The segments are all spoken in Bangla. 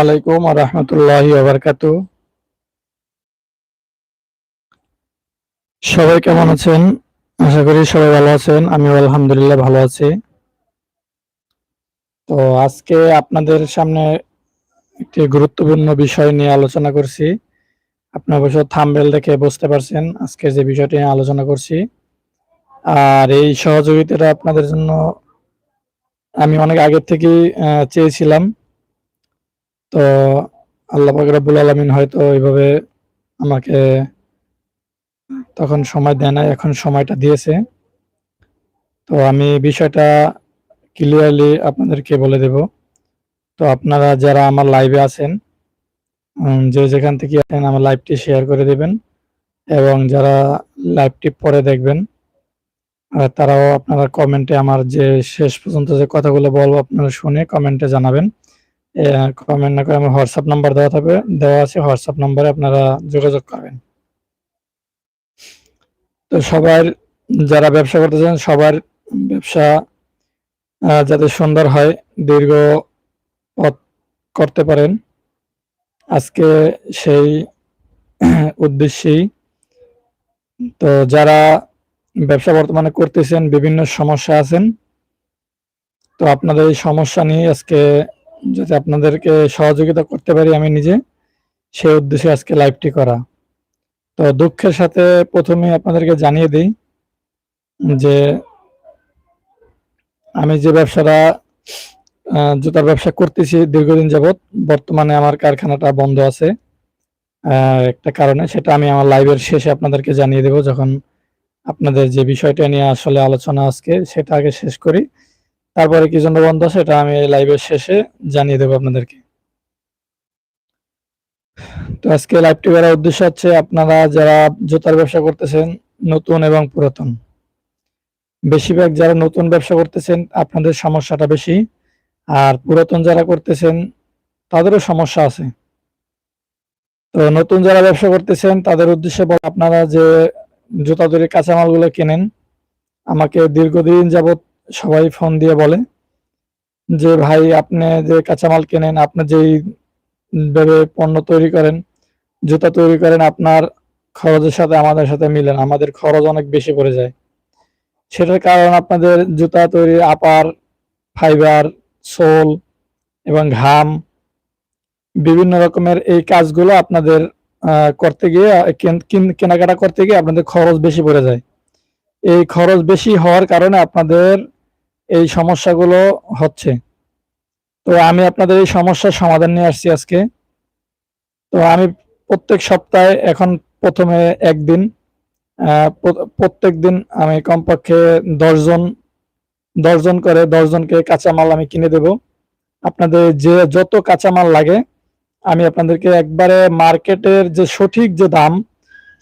আলাইকুম রহমতুল্লাহি ওবরকাতু সবাই কেমন আছেন? আশা করি সবাই ভালো আছেন আমি আলহামদুলিল্লাহ ভালো আছি। তো আজকে আপনাদের সামনে একটি গুরুত্বপূর্ণ বিষয় নিয়ে আলোচনা করছি। আপনার অবশ্য থাম্বেল দেখে বুঝতে পারছেন আজকে যে বিষয়টি নিয়ে আলোচনা করছি। আর এই সহযোগিতাটা আপনাদের জন্য আমি অনেক আগের থেকেই চেয়েছিলাম। তো আল্লাহ পাক রব্বুল আলমিন হয়তো এইভাবে আমাকে তখন সময় দেয় না এখন সময়টা দিয়েছে। তো আমি বিষয়টা ক্লিয়ারলি আপনাদেরকে বলে দেব। তো আপনারা যারা আমার লাইভে আছেন যে যেখান থেকে আছেন, আমার লাইভটি শেয়ার করে দেবেন এবং যারা লাইভটি পরে দেখবেন তারাও আপনারা কমেন্টে আমার যে শেষ পর্যন্ত যে কথাগুলো বলব আপনারা শুনে কমেন্টে জানাবেন। কমেন্ট না করে আমার হোয়াটসঅ্যাপ নাম্বার দেওয়া থাকবে। দেওয়া আছে হোয়াটসঅ্যাপ নাম্বারে আপনারা যোগাযোগ করবেন। তো সবার যারা ব্যবসা করতেছেন সবার ব্যবসা যাতে সুন্দর হয়, দীর্ঘ পথ করতে পারেন। আজকে সেই উদ্দেশ্যেই। তো যারা ব্যবসা বর্তমানে করতেছেন, বিভিন্ন সমস্যা আছেন, তো আপনাদের এই সমস্যা নিয়ে আজকে যাতে আপনাদেরকে সহযোগিতা করতে পারি আমি নিজে, সেই উদ্দেশ্যে আজকে লাইভটি করা। তো দুঃখের সাথে প্রথমে আপনাদেরকে জানিয়ে দিই যে আমি যে ব্যবসাটা জুতার ব্যবসা করতেছি দীর্ঘদিন যাবৎ, বর্তমানে আমার কারখানাটা বন্ধ আছে। একটা কারণে সেটা আমি আমার লাইভের শেষে আপনাদেরকে জানিয়ে দেব যখন আপনাদের যে বিষয়টা নিয়ে আসলে আলোচনা আজকে, সেটা আগে শেষ করি। তারপরে কি জন্য বন্ধ সেটা আমি লাইভের শেষে জানিয়ে দেবো আপনাদেরকে। তো আজকে লাইভটি করার উদ্দেশ্য হচ্ছে আপনারা যারা জুতার ব্যবসা করতেছেন, নতুন এবং পুরাতন, বেশিরভাগ যারা নতুন ব্যবসা করতেছেন, আপনাদের সমস্যাটা বেশি। আর পুরাতন যারা করতেছেন, তাদেরও সমস্যা আছে। তো নতুন যারা ব্যবসা করতেছেন, তাদের উদ্দেশ্যে আপনারা যে জুতা তৈরির কাঁচামালগুলো কেনেন, আমাকে দীর্ঘদিন যাবত সবাই ফোন দিয়ে বলে যে, ভাই, আপনি যে কাঁচামাল কেনেন, আপনি যেই ভাবে পণ্য তৈরি করেন, জুতা তৈরি করেন, আপনার খরচের সাথে আমাদের সাথে মিলেন। আমাদের খরচ অনেক বেশি পড়ে যায়। সেটার কারণ আপনাদের জুতা তৈরি আপার ফাইবার সোল এবং ঘাম, বিভিন্ন রকমের এই কাজগুলো আপনাদের করতে গিয়ে কেনাকাটা করতে গিয়ে আপনাদের খরচ বেশি পড়ে যায়। এই খরচ বেশি হওয়ার কারণে আপনাদের এই সমস্যাগুলো হচ্ছে। তো আমি আপনাদের এই সমস্যার সমাধান নিয়ে আসছি আজকে। তো আমি প্রত্যেক সপ্তাহে এখন প্রথমে একদিন প্রত্যেক দিন আমি কমপক্ষে দশজন দশজন করে দশজনকে কাঁচামাল আমি কিনে দেব। আপনাদের যে, যত কাঁচামাল লাগে, আমি আপনাদেরকে একবারে মার্কেটের যে সঠিক যে দাম,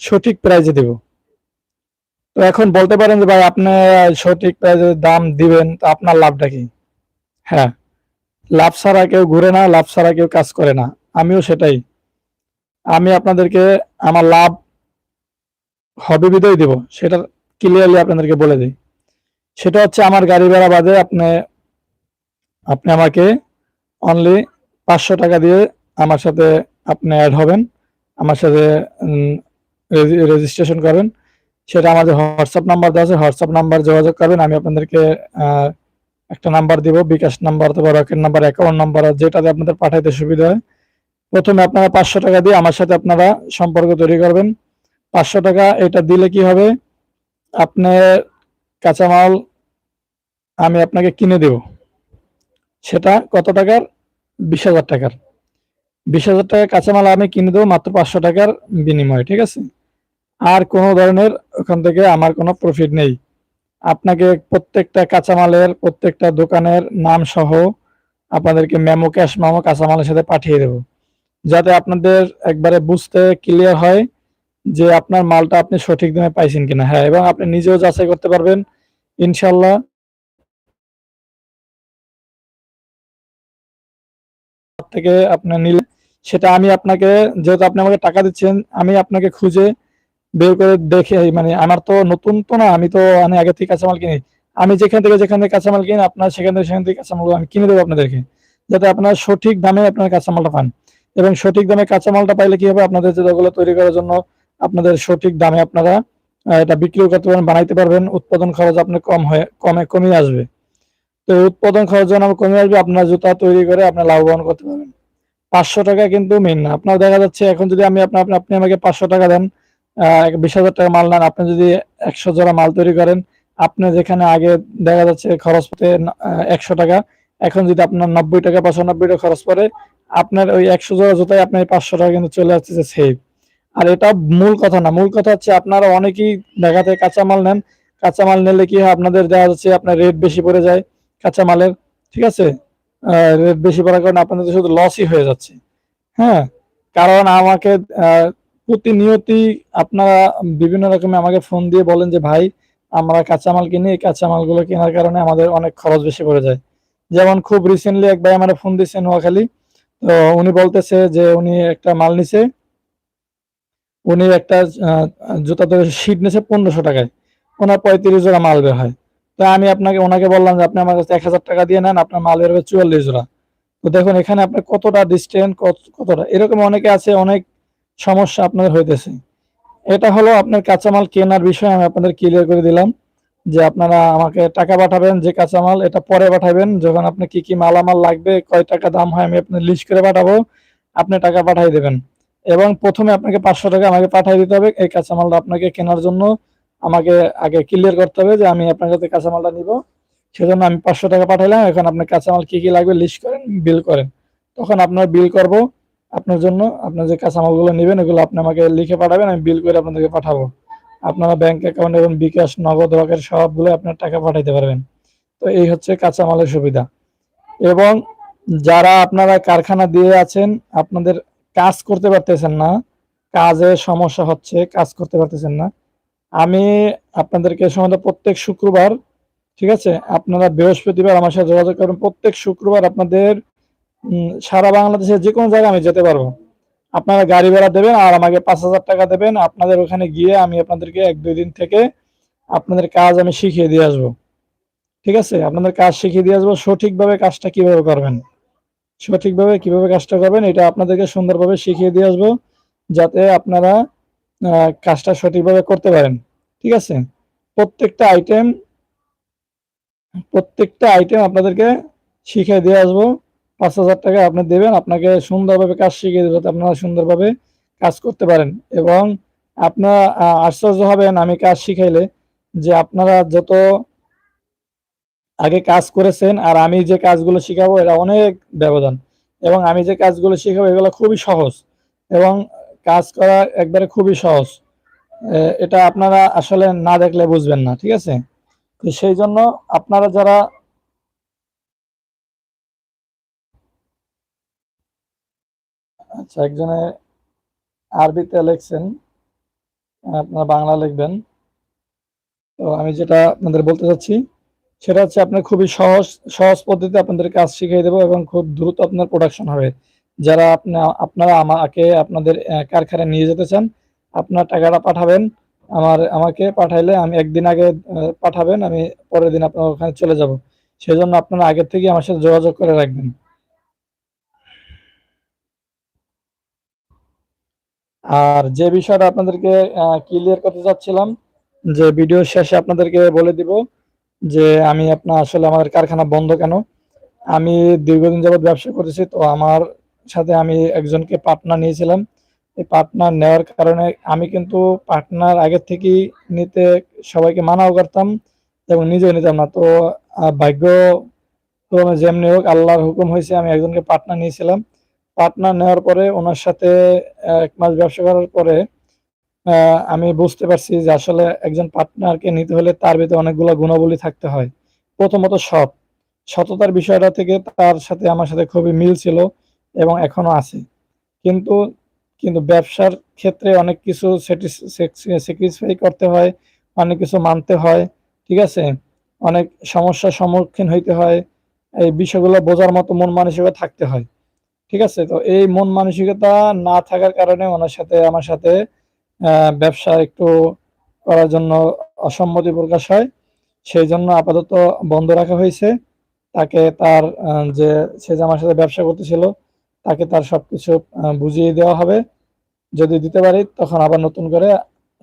সঠিক প্রাইজে দেব। তো এখন বলতে পারেন যে ভাই আপনি সঠিক দাম দিবেন, তো আপনার লাভটা কি? হ্যাঁ লাভ ছাড়া কেউ ঘুরে না, লাভ ছাড়া কেউ কাজ করে না। আমিও সেটাই। আমি আপনাদেরকে আমার লাভ হবে বিদয় দেব, সেটা ক্লিয়ারলি আপনাদেরকে বলে দিই। সেটা হচ্ছে আমার গাড়ি ভাড়া বাদে আপনি আপনি আমাকে অনলি পাঁচশো টাকা দিয়ে আমার সাথে আপনি অ্যাড হবেন, আমার সাথে রেজিস্ট্রেশন করবেন সেটা আমাদের হোয়াটসঅ্যাপ নাম্বার দেওয়া আছে। হোয়াটসঅ্যাপ নাম্বার যোগাযোগ করবেন। আমি আপনাদেরকে একটা নাম্বার দিব। বিকাশ নাম্বার অথবা রকেট নাম্বার অ্যাকাউন্ট নাম্বার, যেটাতে আপনাদের পাঠাইতে সুবিধা হয়। প্রথমে আপনারা পাঁচশো টাকা দিয়ে আমার সাথে আপনারা সম্পর্ক তৈরি করবেন। পাঁচশো টাকা এটা দিলে কি হবে? আপনার কাঁচামাল আমি আপনাকে কিনে দেব। সেটা কত টাকার? বিশ হাজার টাকার। বিশ হাজার টাকার কাঁচামাল আমি কিনে দেবো মাত্র পাঁচশো টাকার বিনিময়ে, ঠিক আছে? আর কোনো ধরনের ওখান থেকে আমার কোনো প্রফিট নেই। আপনাকে প্রত্যেকটা কাঁচামালের, প্রত্যেকটা দোকানের নাম সহ আপনাদেরকে মেমো ক্যাশ মেমো কাঁচামালের সাথে পাঠিয়ে দেব। যাতে আপনাদের একবারে বুঝতে ক্লিয়ার হয় যে আপনার মালটা আপনি সঠিক দামে পাইছেন কিনা। হ্যাঁ এবং আপনি নিজেও যাচাই করতে পারবেন। ইনশাল্লাহ থেকে আপনি নিলে সেটা আমি আপনাকে, যেহেতু আপনি আমাকে টাকা দিচ্ছেন, আমি আপনাকে খুঁজে বের করে দেখে মানে আমার তো নতুন তো না, আমি তো আমি আগে থেকে কাঁচামাল কিনি। আমি যেখান থেকে যেখান থেকে কাঁচামাল কিনি, আপনার সেখান থেকে সেখান থেকে কাঁচামাল আমি কিনে দেবো আপনাদেরকে, যাতে আপনারা সঠিক দামে আপনার কাঁচামালটা পান। এবং সঠিক দামে কাঁচামালটা পাইলে কি হবে? আপনাদের জুতাগুলো তৈরি করার জন্য আপনাদের সঠিক দামে আপনারা এটা বিক্রিও করতে পারবেন, বানাইতে পারবেন। উৎপাদন খরচ আপনার কম হয়ে, কমে কমে আসবে। তো উৎপাদন খরচ যখন কমে আসবে, আপনার জুতা তৈরি করে আপনার লাভবান করতে পারবেন। পাঁচশো টাকা কিন্তু মেন না। আপনার দেখা যাচ্ছে, এখন যদি আমি আপনার আপনি- আমাকে পাঁচশো টাকা দেন বিশ হাজার টাকা মাল নেন। আপনি যদি একশো জোড়া মাল তৈরি করেন, আপনি যেখানে আগে দেখা যাচ্ছে খরচ পড়ে একশো টাকা, এখন যদি আপনার নব্বই টাকা, পঁচানব্বই টাকা খরচ পড়ে, আপনার ওই একশো জোড়া জুতায় আপনার পাঁচশো টাকা কিন্তু চলে আসতেছে সেভ আর এটা মূল কথা না, মূল কথা হচ্ছে আপনারা অনেকেই দেখা দেখাতে কাঁচামাল নেন। কাঁচামাল নিলে কি হয়, আপনাদের দেখা যাচ্ছে আপনার রেট বেশি পড়ে যায় কাঁচামালের ঠিক আছে? রেট বেশি পড়ার কারণে আপনাদের শুধু লসই হয়ে যাচ্ছে। হ্যাঁ? কারণ আমাকে প্রতিনিয়তই আপনারা বিভিন্ন রকমের আমাকে ফোন দিয়ে বলেন যে, ভাই, আমরা কাঁচামাল কিনি, এই কাঁচামালগুলো কেনার কারণে আমাদের অনেক খরচ বেশি পড়ে যায়। যেমন খুব রিসেন্টলি এক ভাই আমার ফোন দিয়েছে নোয়াখালী। তো উনি বলতেছে যে, উনি একটা মাল নিছে। উনি একটা জুতা ধরে শীট নিছে পনেরোশো টাকায়। ওনার পঁয়ত্রিশ জোড়া মাল বের হয়। তো আমি আপনাকে, ওনাকে বললাম যে, আপনি আমার কাছে এক হাজার টাকা দিয়ে নেন, আপনার মাল বের হবে চুয়াল্লিশ জোড়া। তো দেখুন, এখানে আপনার কতটা ডিস্টেন্স কতটা? এরকম অনেকে আছে, অনেক সমস্যা আপনাদের হইতেছে। এটা হলো আপনার কাঁচামাল কেনার বিষয়, আমি আপনাদের ক্লিয়ার করে দিলাম যে আপনারা আমাকে টাকা পাঠাবেন, যে কাঁচামাল এটা পরে পাঠাবেন, যখন আপনি কি কি মালামাল লাগবে, কয় টাকা দাম হয়, আমি আপনার লিস্ট করে পাঠাবো, আপনি টাকা পাঠিয়ে দেবেন। এবং প্রথমে আপনাকে পাঁচশো টাকা আমাকে পাঠিয়ে দিতে হবে, এই কাঁচামালটা আপনাকে কেনার জন্য আমাকে আগে ক্লিয়ার করতে হবে যে আমি আপনার কাছে কাঁচামালটা নিব। সেজন্য আমি পাঁচশো টাকা পাঠাইলাম, এখন আপনার কাঁচামাল কি কি লাগবে লিস্ট করেন বিল করেন। তখন আপনার বিল করব আপনার জন্য আপনার যে কাঁচামালগুলো নেবেন এগুলো আপনি আমাকে লিখে পাঠাবেন, আমি বিল করে আপনাদেরকে পাঠাবো। আপনারা ব্যাংক অ্যাকাউন্ট এবং বিকাশ, নগদ ওয়াকের সবগুলো আপনার টাকা পাঠাইতে পারবেন। তো এই হচ্ছে কাঁচামালের সুবিধা। এবং যারা আপনারা কারখানা দিয়ে আছেন, আপনাদের কাজ করতে পারতেছেন না, কাজে সমস্যা হচ্ছে, কাজ করতে পারতেছেন না, আমি আপনাদেরকে সময় প্রত্যেক শুক্রবার, ঠিক আছে? আপনারা বৃহস্পতিবার আমার সাথে যোগাযোগ করবেন। প্রত্যেক শুক্রবার আপনাদের সারা বাংলাদেশে যে কোনো জায়গায় আমি যেতে পারব। আপনারা গাড়ি ভাড়া দেবেন আর আমাকে পাঁচ হাজার টাকা দেবেন। আপনাদের ওখানে গিয়ে আমি আপনাদেরকে এক, দুই দিন থেকে আপনাদের কাজ আমি শিখিয়ে দিয়ে আসব। ঠিক আছে? আপনাদের কাজ শিখিয়ে দিয়ে আসব। সঠিকভাবে কাজটা কীভাবে করবেন? সঠিকভাবে কীভাবে কাজটা করবেন, এটা আপনাদেরকে সুন্দরভাবে শিখিয়ে দিয়ে আসব, যাতে আপনারা কাজটা সঠিকভাবে করতে পারেন। ঠিক আছে? প্রত্যেকটা আইটেম প্রত্যেকটা আইটেম আপনাদেরকে শিখিয়ে দিয়ে আসব। পাঁচ হাজার টাকা আপনি দেবেন, আপনাকে সুন্দরভাবে কাজ শিখিয়ে দেবে আপনারা সুন্দরভাবে কাজ করতে পারেন। এবং আপনার আশ্চর্য হবেন আমি কাজ শিখাইলে যে আপনারা যত আগে কাজ করেছেন আর আমি যে কাজগুলো শিখাবো এটা অনেক ব্যবধান। এবং আমি যে কাজগুলো শিখাবো, এগুলো খুবই সহজ। এবং কাজ করা একবারে খুবই সহজ। এটা আপনারা আসলে না দেখলে বুঝবেন না, ঠিক আছে? তো সেই জন্য আপনারা যারা আচ্ছা একজনে আরবিতে লিখছেন, আপনারা বাংলা লিখবেন। তো আমি যেটা আপনাদের বলতে চাচ্ছি, সেটা হচ্ছে আপনার খুবই সহজ সহজ পদ্ধতিতে আপনাদের কাজ শিখিয়ে দেবো এবং খুব দ্রুত আপনার প্রোডাকশন হবে। যারা আপনি, আপনারা আমাকে, আপনাদের কারখানায় নিয়ে যেতে চান, আপনার টাকাটা পাঠাবেন। আমার, আমাকে পাঠাইলে আমি একদিন আগে পাঠাবেন, আমি পরের দিন আপনার ওখানে চলে যাব। সেজন্য আপনারা আগের থেকে আমার সাথে যোগাযোগ করে রাখবেন। আর যে বিষয়টা আপনাদেরকে ক্লিয়ার করতে চাচ্ছিলাম, যে ভিডিও শেষে আপনাদেরকে বলে দিব যে আমি আপনার, আসলে আমাদের কারখানা বন্ধ কেন? আমি দীর্ঘদিন যাবত ব্যবসা করেছি তো আমার সাথে আমি একজনকে পার্টনার নিয়েছিলাম। এই পার্টনার নেওয়ার কারণে আমি কিন্তু পার্টনার আগের থেকেই নিতে সবাইকে মানাও করতাম এবং নিজেও নিতাম না। তো ভাগ্য যেমনি হোক, আল্লাহর হুকুম হয়েছে আমি একজনকে পার্টনার নিয়েছিলাম। পার্টনার নেওয়ার পরে ওনার সাথে এক মাস ব্যবসা করার পরে আমি বুঝতে পারছি যে আসলে একজন পার্টনারকে নিতে হলে তার ভিতরে অনেকগুলো গুণাবলী থাকতে হয়। প্রথমত সৎ। সততার বিষয়টা থেকে তার সাথে আমার সাথে খুবই মিল ছিল এবং এখনও আছে। কিন্তু কিন্তু ব্যবসার ক্ষেত্রে অনেক কিছু স্যাক্রিফাই করতে হয়, অনেক কিছু মানতে হয়, ঠিক আছে? অনেক সমস্যার সম্মুখীন হইতে হয়, এই বিষয়গুলো বোঝার মতো মন মানসিকতা থাকতে হয়। ঠিক আছে? তো এই মন মানসিকতা না থাকার কারণে ওনার সাথে, আমার সাথে ব্যবসা একটু করার জন্য অসম্মতি প্রকাশ হয়। সেই জন্য আপাতত বন্ধ রাখা হয়েছে। তাকে তার যে, সে যে আমার সাথে ব্যবসা করতেছিল, তাকে তার সবকিছু বুঝিয়ে দেওয়া হবে। যদি দিতে পারি, তখন আবার নতুন করে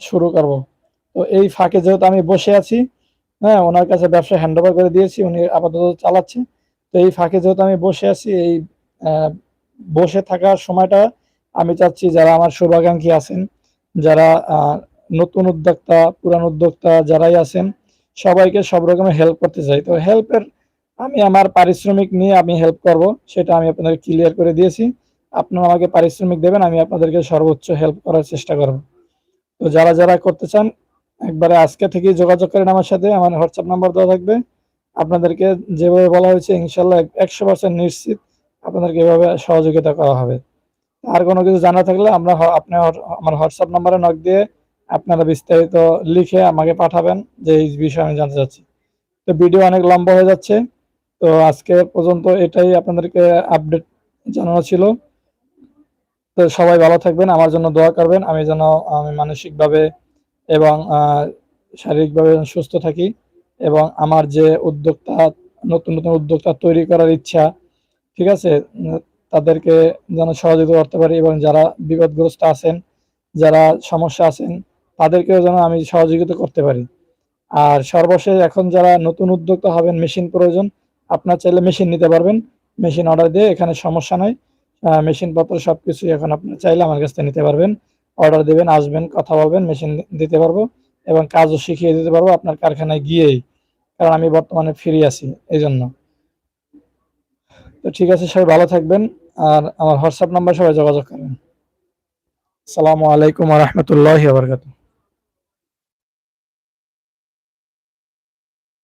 শুরু করব। তো এই ফাঁকে যেহেতু আমি বসে আছি হ্যাঁ ওনার কাছে ব্যবসা হ্যান্ড করে দিয়েছি, উনি আপাতত চালাচ্ছে। তো এই ফাঁকে যেহেতু আমি বসে আছি, এই বসে থাকার সময়টা আমি চাচ্ছি যারা আমার শুভাকাঙ্ক্ষী আছেন, যারা নতুন উদ্যোক্তা, পুরান উদ্যোক্তা যারাই আছেন, সবাইকে সব রকমের হেল্প করতে চাই। তো হেল্পের আমি আমার পারিশ্রমিক নিয়ে আমি হেল্প করব, সেটা আমি আপনাদের ক্লিয়ার করে দিয়েছি। আপনারা আমাকে পারিশ্রমিক দেবেন, আমি আপনাদেরকে সর্বোচ্চ হেল্প করার চেষ্টা করব। তো যারা যারা করতে চান, একবারে আজকে থেকেই যোগাযোগ করেন আমার সাথে, আমার হোয়াটসঅ্যাপ নাম্বার দেওয়া থাকবে। আপনাদেরকে যেভাবে বলা হয়েছে, ইনশাল্লাহ একশো পার্সেন্ট নিশ্চিত আপনাদেরকে এভাবে সহযোগিতা করা হবে। আর কোনো কিছু জানা থাকলে আমরা আপনি আমার হোয়াটসঅ্যাপ নাম্বারে নক দিয়ে আপনারা বিস্তারিত লিখে আমাকে পাঠাবেন যে এই বিষয়ে আমি জানতে চাচ্ছি। তো ভিডিও অনেক লম্বা হয়ে যাচ্ছে। তো আজকে পর্যন্ত এটাই আপনাদেরকে আপডেট জানানো ছিল। তো সবাই ভালো থাকবেন, আমার জন্য দোয়া করবেন। আমি যেন, আমি মানসিকভাবে এবং শারীরিকভাবে সুস্থ থাকি এবং আমার যে উদ্যোক্তা, নতুন নতুন উদ্যোক্তা তৈরি করার ইচ্ছা ঠিক আছে? তাদেরকে যেন সহযোগিতা করতে পারি এবং যারা বিপদগ্রস্ত আছেন, যারা সমস্যা আছেন, তাদেরকেও যেন আমি সহযোগিতা করতে পারি। আর সর্বশেষ এখন যারা নতুন উদ্যোক্তা হবেন, মেশিন প্রয়োজন, আপনার চাইলে মেশিন নিতে পারবেন। মেশিন অর্ডার দিয়ে এখানে সমস্যা নাই। মেশিন পত্র সবকিছু এখন আপনার চাইলে আমার কাছ থেকে নিতে পারবেন। অর্ডার দেবেন, আসবেন, কথা বলবেন, মেশিন দিতে পারব এবং কাজও শিখিয়ে দিতে পারব আপনার কারখানায় গিয়েই। কারণ আমি বর্তমানে ফ্রি আছি এই জন্য তো ঠিক আছে, সবাই ভালো থাকবেন আর আমার হোয়াটসঅ্যাপ নাম্বার সবাই যোগাযোগ করেন। আসসালামু আলাইকুম রহমতুল্লাহ বারকাতুহ।